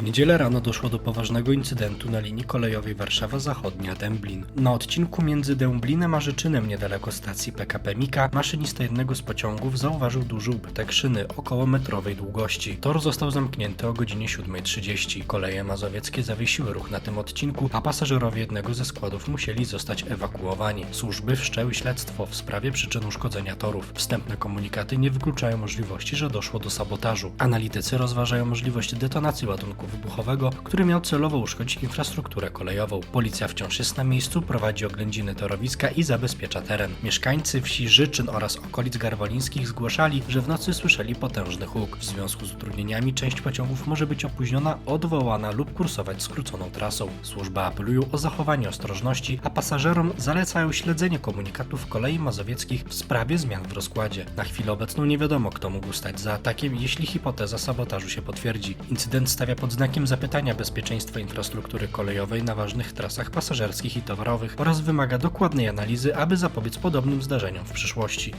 W niedzielę rano doszło do poważnego incydentu na linii kolejowej Warszawa Zachodnia-Dęblin. Na odcinku między Dęblinem a Życzynem niedaleko stacji PKP Mika maszynista jednego z pociągów zauważył duży ubytek szyny około metrowej długości. Tor został zamknięty o godzinie 7.30. Koleje mazowieckie zawiesiły ruch na tym odcinku, a pasażerowie jednego ze składów musieli zostać ewakuowani. Służby wszczęły śledztwo w sprawie przyczyn uszkodzenia torów. Wstępne komunikaty nie wykluczają możliwości, że doszło do sabotażu. Analitycy rozważają możliwość detonacji ładunku wybuchowego, który miał celowo uszkodzić infrastrukturę kolejową. Policja wciąż jest na miejscu, prowadzi oględziny torowiska i zabezpiecza teren. Mieszkańcy wsi Życzyn oraz okolic garwolińskich zgłaszali, że w nocy słyszeli potężny huk. W związku z utrudnieniami część pociągów może być opóźniona, odwołana lub kursować skróconą trasą. Służby apelują o zachowanie ostrożności, a pasażerom zalecają śledzenie komunikatów kolei mazowieckich w sprawie zmian w rozkładzie. Na chwilę obecną nie wiadomo, kto mógł stać za atakiem, jeśli hipoteza sabotażu się potwierdzi. Incydent stawia pod znakiem zapytania bezpieczeństwa infrastruktury kolejowej na ważnych trasach pasażerskich i towarowych oraz wymaga dokładnej analizy, aby zapobiec podobnym zdarzeniom w przyszłości.